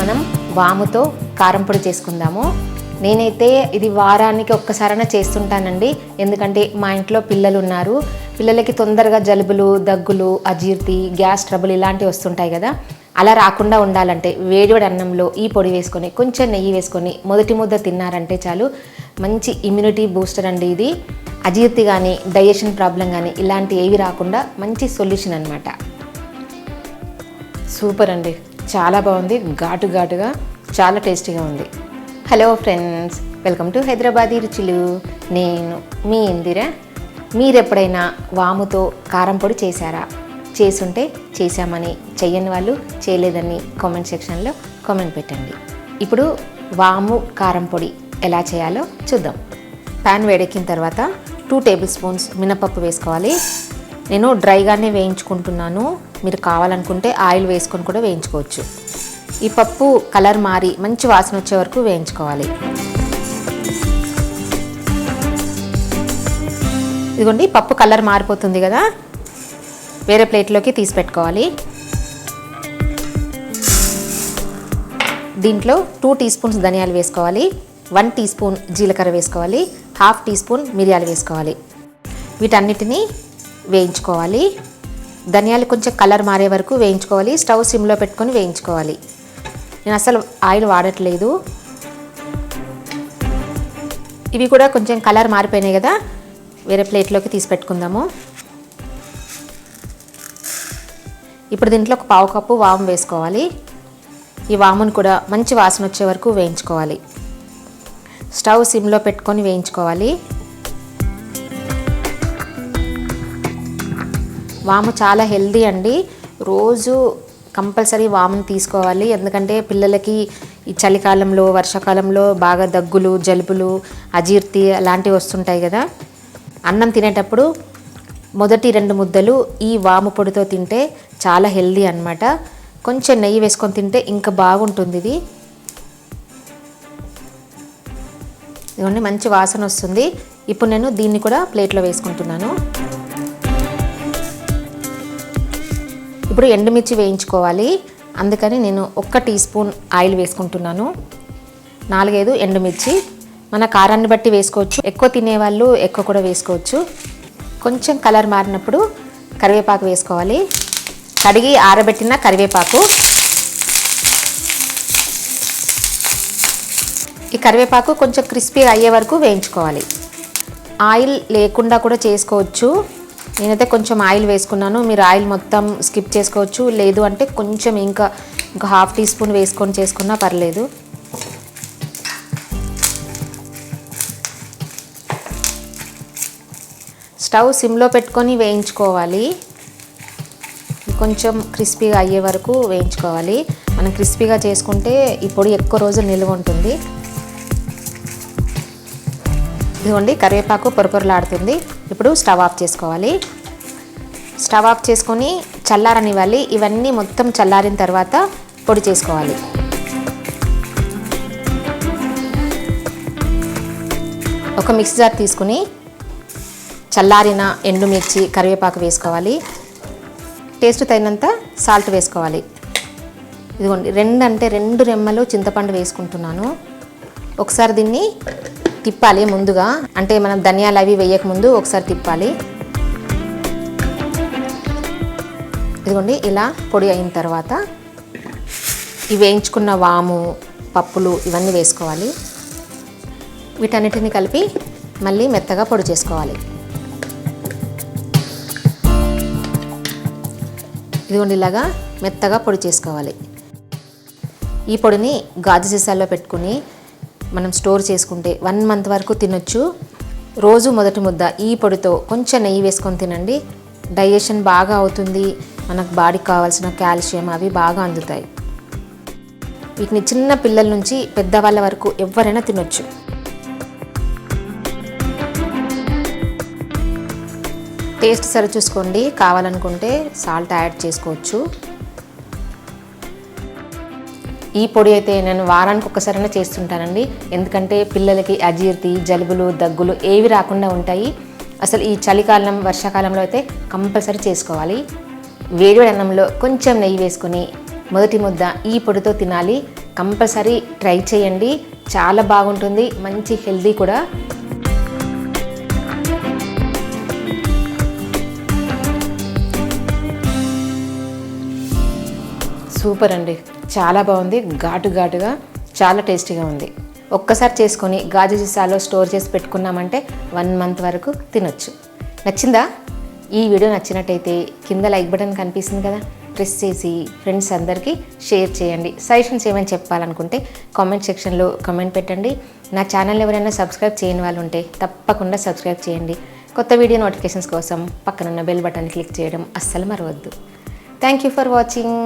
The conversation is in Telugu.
మనం వాముతో కారం పొడి చేసుకుందాము. నేనైతే ఇది వారానికి ఒక్కసారైనా చేస్తుంటానండి. ఎందుకంటే మా ఇంట్లో పిల్లలు ఉన్నారు పిల్లలకి తొందరగా జలుబులు దగ్గులు అజీర్తి గ్యాస్ ట్రబుల్ ఇలాంటివి వస్తుంటాయి కదా. అలా రాకుండా ఉండాలంటే వేడివడి అన్నంలో ఈ పొడి వేసుకొని కొంచెం నెయ్యి వేసుకొని మొదటి ముద్ద తిన్నారంటే చాలు. మంచి ఇమ్యూనిటీ బూస్టర్ అండి ఇది. అజీర్తి కానీ డైజెషన్ ప్రాబ్లం కానీ ఇలాంటి ఏవి రాకుండా మంచి సొల్యూషన్ అనమాట సూపర్ అండి. చాలా బాగుంది. ఘాటు ఘాటుగా చాలా టేస్టీగా ఉంది. Hello friends welcome to Hyderabadi రుచులు. నేను మీ ఇందిరా. మీరు ఎప్పుడైనా వాముతో కారం పొడి చేశారా? చేసుంటే చేశామని చెయ్యని వాళ్ళు చేయలేదని కామెంట్ సెక్షన్లో కామెంట్ పెట్టండి. ఇప్పుడు వాము కారం పొడి ఎలా చేయాలో చూద్దాం. ప్యాన్ వేడెక్కిన తర్వాత టూ టేబుల్ స్పూన్స్ మినపప్పు వేసుకోవాలి. నేను డ్రైగానే వేయించుకుంటున్నాను. మీరు కావాలనుకుంటే ఆయిల్ వేసుకొని కూడా వేయించుకోవచ్చు. ఈ పప్పు కలర్ మారి మంచి వాసన వచ్చే వరకు వేయించుకోవాలి. ఇదిగోండి పప్పు కలర్ మారిపోతుంది కదా. వేరే ప్లేట్లోకి తీసి పెట్టుకోవాలి. దీంట్లో టూ టీ స్పూన్స్ ధనియాలు వేసుకోవాలి. వన్ టీ స్పూన్ జీలకర్ర వేసుకోవాలి. హాఫ్ టీ స్పూన్ మిరియాలు వేసుకోవాలి. వీటన్నిటిని వేయించుకోవాలి. ధనియాలు కొంచెం కలర్ మారే వరకు వేయించుకోవాలి. స్టవ్ సిమ్లో పెట్టుకొని వేయించుకోవాలి. నేను అసలు ఆయిల్ వాడట్లేదు. ఇవి కూడా కొంచెం కలర్ మారిపోయినాయి కదా వేరే ప్లేట్లోకి తీసి పెట్టుకుందాము. ఇప్పుడు దీంట్లో ఒక పావు కప్పు వాము వేసుకోవాలి. ఈ వామును కూడా మంచి వాసన వచ్చే వరకు వేయించుకోవాలి. స్టవ్ సిమ్లో పెట్టుకొని వేయించుకోవాలి. వాము చాలా హెల్దీ అండి. రోజు కంపల్సరీ వామును తీసుకోవాలి. ఎందుకంటే పిల్లలకి ఈ చలికాలంలో వర్షాకాలంలో బాగా దగ్గులు జలుబులు అజీర్తి అలాంటివి వస్తుంటాయి కదా. అన్నం తినేటప్పుడు మొదటి రెండు ముద్దలు ఈ వాము పొడితో తింటే చాలా హెల్దీ అన్నమాట. కొంచెం నెయ్యి వేసుకొని తింటే ఇంకా బాగుంటుంది ఇది. ఇవన్నీ మంచి వాసన వస్తుంది. ఇప్పుడు నేను దీన్ని కూడా ప్లేట్లో వేసుకుంటున్నాను. ఇప్పుడు ఎండుమిర్చి వేయించుకోవాలి. అందుకని నేను ఒక్క టీ స్పూన్ ఆయిల్ వేసుకుంటున్నాను. నాలుగైదు ఎండుమిర్చి. మన కారాన్ని బట్టి వేసుకోవచ్చు. ఎక్కువ తినేవాళ్ళు ఎక్కువ కూడా వేసుకోవచ్చు. కొంచెం కలర్ మారినప్పుడు కరివేపాకు వేసుకోవాలి. కడిగి ఆరబెట్టిన కరివేపాకు. ఈ కరివేపాకు కొంచెం క్రిస్పీ అయ్యే వరకు వేయించుకోవాలి. ఆయిల్ లేకుండా కూడా చేసుకోవచ్చు. నేనైతే కొంచెం ఆయిల్ వేసుకున్నాను. మీరు ఆయిల్ మొత్తం స్కిప్ చేసుకోవచ్చు. లేదు అంటే కొంచెం ఇంకా ఇంకా హాఫ్ టీ స్పూన్ వేసుకొని చేసుకున్నా పర్లేదు. స్టవ్ సిమ్లో పెట్టుకొని వేయించుకోవాలి. కొంచెం క్రిస్పీగా అయ్యే వరకు వేయించుకోవాలి. మనం క్రిస్పీగా చేసుకుంటే ఈ పొడి ఎక్కువ రోజులు నిల్వ ఉంటుంది. ఇదిగోండి కరివేపాకు పొరపొరలాడుతుంది. ఇప్పుడు స్టవ్ ఆఫ్ చేసుకోవాలి. స్టవ్ ఆఫ్ చేసుకొని చల్లారనివ్వాలి. ఇవన్నీ మొత్తం చల్లారిన తర్వాత పొడి చేసుకోవాలి. ఒక మిక్సీ జార్ తీసుకుని చల్లారిన ఎండుమిర్చి కరివేపాకు వేసుకోవాలి. టేస్ట్ తగినంత సాల్ట్ వేసుకోవాలి. ఇదిగోండి రెండు అంటే రెండు రెమ్మలు చింతపండు వేసుకుంటున్నాను. ఒకసారి దీన్ని తిప్పాలి ముందుగా. అంటే మనం ధనియాలు అవి వేయకముందు ఒకసారి తిప్పాలి. ఇదిగోండి ఇలా పొడి అయిన తర్వాత ఈ వేయించుకున్న వాము పప్పులు ఇవన్నీ వేసుకోవాలి. వీటన్నిటిని కలిపి మళ్ళీ మెత్తగా పొడి చేసుకోవాలి. ఇదిగోండి ఇలాగా మెత్తగా పొడి చేసుకోవాలి. ఈ పొడిని గాజు సీసాల్లో పెట్టుకుని మనం స్టోర్ చేసుకుంటే వన్ మంత్ వరకు తినొచ్చు. రోజు మొదటి ముద్ద ఈ పొడితో కొంచెం నెయ్యి వేసుకొని తినండి. డైజెషన్ బాగా అవుతుంది. మనకు బాడీకి కావాల్సిన కాల్షియం అవి బాగా అందుతాయి. వీటిని చిన్న పిల్లల నుంచి పెద్దవాళ్ళ వరకు ఎవరైనా తినొచ్చు. టేస్ట్ సరి చూసుకోండి. కావాలనుకుంటే సాల్ట్ యాడ్ చేసుకోవచ్చు. ఈ పొడి అయితే నేను వారానికి ఒక్కసారైనా చేస్తుంటానండి. ఎందుకంటే పిల్లలకి అజీర్తి జలుబులు దగ్గులు ఏవి రాకుండా ఉంటాయి. అసలు ఈ చలికాలం వర్షాకాలంలో అయితే కంపల్సరీ చేసుకోవాలి. వేడివేడి అన్నంలో కొంచెం నెయ్యి వేసుకొని మొదటి ముద్ద ఈ పొడితో తినాలి. కంపల్సరీ ట్రై చేయండి. చాలా బాగుంటుంది. మంచి హెల్దీ కూడా. సూపర్ అండి. చాలా బాగుంది. ఘాటు ఘాటుగా చాలా టేస్టీగా ఉంది. ఒక్కసారి చేసుకొని గాజు సీసాలో స్టోర్ చేసి పెట్టుకున్నామంటే వన్ మంత్ వరకు తినొచ్చు. నచ్చిందా? ఈ వీడియో నచ్చినట్టయితే కింద లైక్ బటన్ కనిపిస్తుంది కదా ప్రెస్ చేసి ఫ్రెండ్స్ అందరికీ షేర్ చేయండి. సజెషన్స్ ఏమైనా చెప్పాలనుకుంటే కామెంట్ సెక్షన్లో కామెంట్ పెట్టండి. నా ఛానల్ ఎవరైనా సబ్స్క్రైబ్ చేయని వాళ్ళు ఉంటే తప్పకుండా సబ్స్క్రైబ్ చేయండి. కొత్త వీడియో నోటిఫికేషన్స్ కోసం పక్కనున్న బెల్ బటన్ క్లిక్ చేయడం అస్సలు మరవద్దు. Thank you for watching.